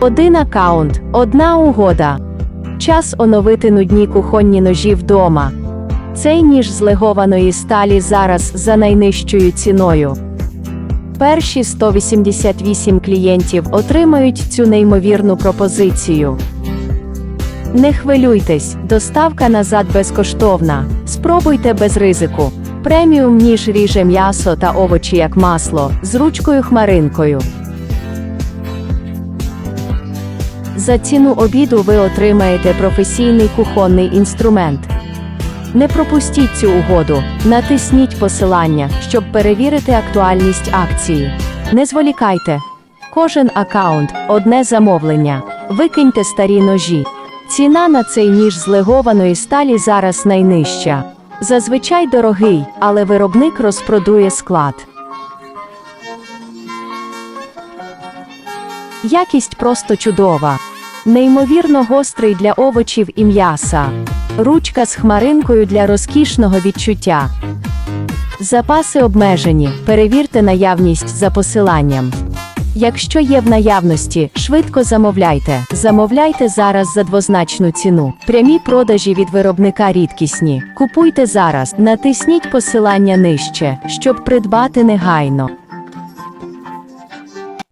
Один аккаунт, одна угода. Час оновити нудні кухонні ножі вдома. Цей ніж з легованої сталі зараз за найнижчою ціною. Перші 188 клієнтів отримають цю неймовірну пропозицію. Не хвилюйтесь, доставка назад безкоштовна. Спробуйте без ризику. Преміум ніж ріже м'ясо та овочі як масло з ручкою хмаринкою. За ціну обіду ви отримаєте професійний кухонний інструмент. Не пропустіть цю угоду, натисніть посилання, щоб перевірити актуальність акції. Не зволікайте. Кожен аккаунт одне замовлення. Викиньте старі ножі. Ціна на цей ніж з легованої сталі зараз найнижча. Зазвичай дорогий, але виробник розпродує склад. Якість просто чудова. Неймовірно гострий для овочів і м'яса. Ручка з хмаринкою для розкішного відчуття. Запаси обмежені. Перевірте наявність за посиланням. Якщо є в наявності, швидко замовляйте. Замовляйте зараз за двозначну ціну. Прямі продажі від виробника рідкісні. Купуйте зараз, натисніть посилання нижче, щоб придбати негайно.